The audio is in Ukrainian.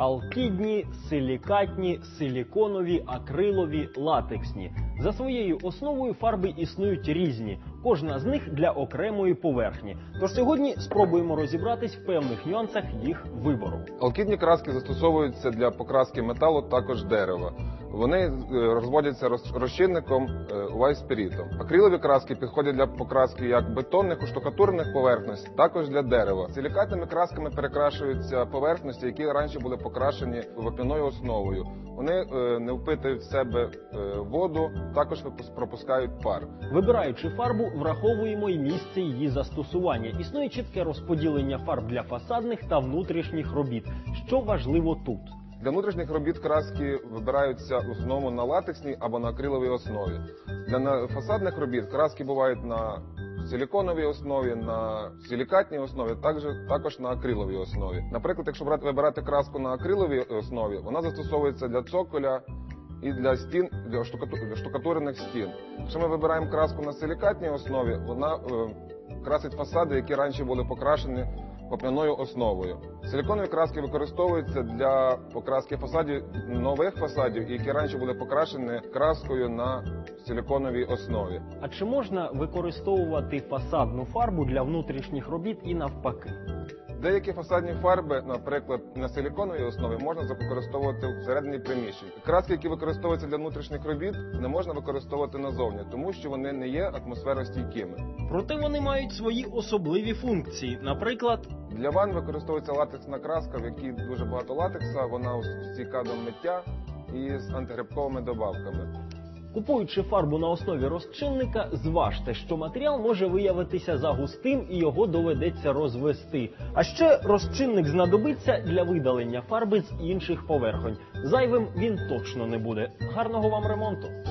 Алкідні, силікатні, силіконові, акрилові, латексні. За своєю основою фарби існують різні, кожна з них для окремої поверхні. Тож сьогодні спробуємо розібратись в певних нюансах їх вибору. Алкідні краски застосовуються для покраски металу, також дерева. Вони е, розводяться роз- розчинником е, вайспірітом. Акрилові краски підходять для покраски як бетонних, штукатурних поверхностей, також для дерева. Силікатними красками перекрашуються поверхності, які раніше були покрашені вапняною основою. Вони е, не впитують в себе е, воду, також пропускають пар. Вибираючи фарбу, враховуємо і місце її застосування. Існує чітке розподілення фарб для фасадних та внутрішніх робіт. Що важливо тут? Для внутрішніх робіт краски вибираються в основному на латексній або на акриловій основі. Для фасадних робіт краски бувають на силіконовій основі, на силікатній основі, також, також на акриловій основі. Наприклад, якщо брати, вибирати краску на акриловій основі, вона застосовується для цоколя і для стін, для, штукату- для штукатурених стін. Якщо ми вибираємо краску на силікатній основі, вона е, красить фасади, які раніше були покрашені вапняною основою. Силіконові краски використовуються для покраски фасадів нових фасадів, які раніше були покрашені краскою на силіконовій основі. А чи можна використовувати фасадну фарбу для внутрішніх робіт і навпаки? Деякі фасадні фарби, наприклад, на силіконовій основі, можна використовувати всередині приміщень. Краски, які використовуються для внутрішніх робіт, не можна використовувати назовні, тому що вони не є атмосферостійкими. Проте вони мають свої особливі функції. Наприклад, Для ванн використовується латексна краска, в якій дуже багато латекса, вона стійка до миття і з антигрибковими добавками. Купуючи фарбу на основі розчинника, зважте, що матеріал може виявитися загустим і його доведеться розвести. А ще розчинник знадобиться для видалення фарби з інших поверхонь. Зайвим він точно не буде. Гарного вам ремонту!